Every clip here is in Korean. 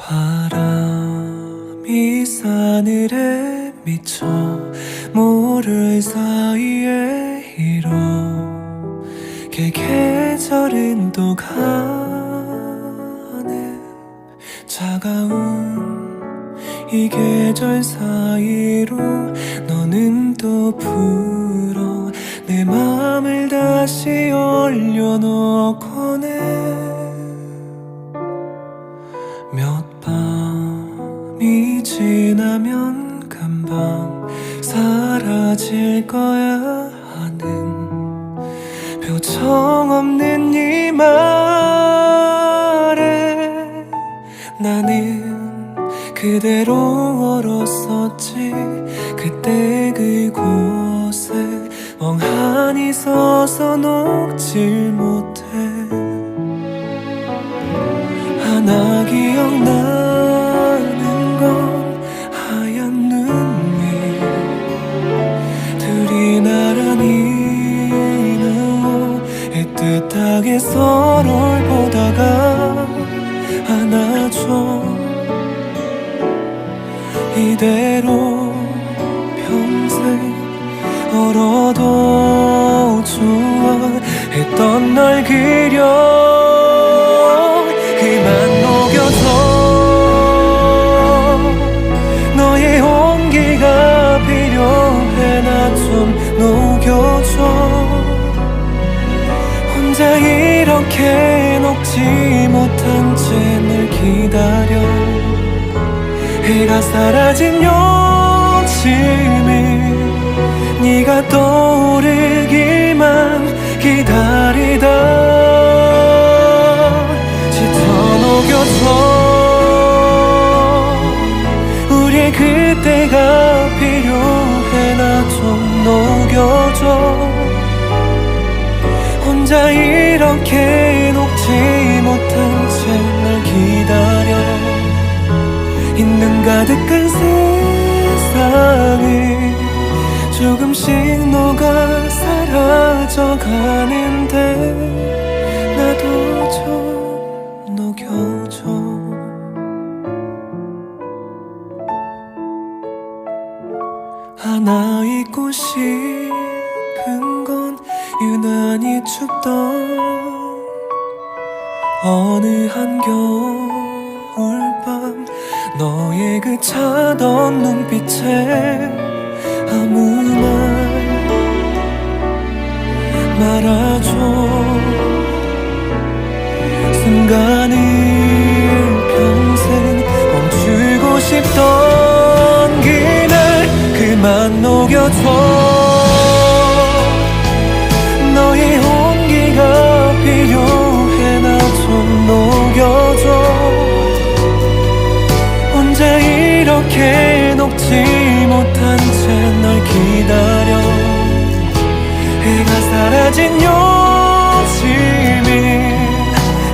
바람이 싸늘해 미쳐 모를 사이에 이렇게 계절은 또 가네. 차가운 이 계절 사이로 너는 또 불어 내 맘을 다시 올려놓곤 금방 사라질 거야 하는 표정 없는 이 말에 나는 그대로 얼었었지. 그때 그곳에 멍하니 서서 녹질 못해. 하나 기억나 애틋하게 서로를 보다가 안아줘. 이대로 평생 얼어도 이렇게 녹지 못한 채널 기다려. 해가 사라진 요즘에 네가 떠오르기만 기다리다. 지쳐 녹여줘 우리의 그때가 필요해 나 좀 녹여줘. 혼자 이 렇게 녹지 못한 채 날 기다려. 있는 가득한 세상에 조금씩 녹아 사라져 가는데 나도 좀 녹여줘. 하나 잊고 싶은 건 유난히 춥던 어느 한겨울밤 너의 그 차던 눈빛에 아무 말 말아줘. 순간을 이렇게 녹지 못한 채 널 기다려. 해가 사라진 요즘에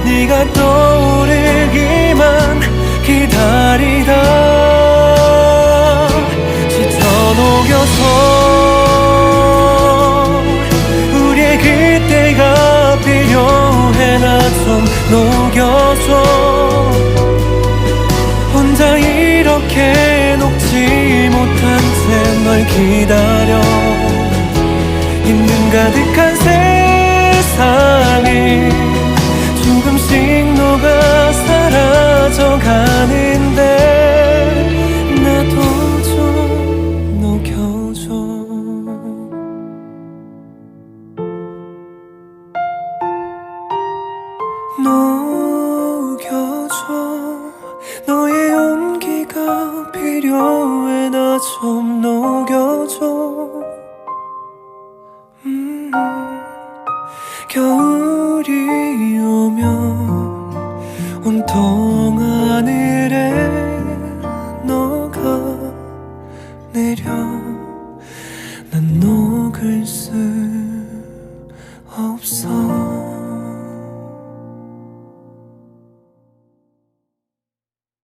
네가 떠오르기만 기다리다. 지쳐 녹여서 우리의 그때가 필요해. 나 좀 녹여줘 이렇게 녹지 못한 채 널 기다려. 있는 가득한 세상에 조금씩 녹아 사라져 가는데 나도 좀 녹여줘. 녹 필요해 나 좀 녹여줘. 음, 겨울이 오면 온통 하늘에 너가 내려. 난 녹을 수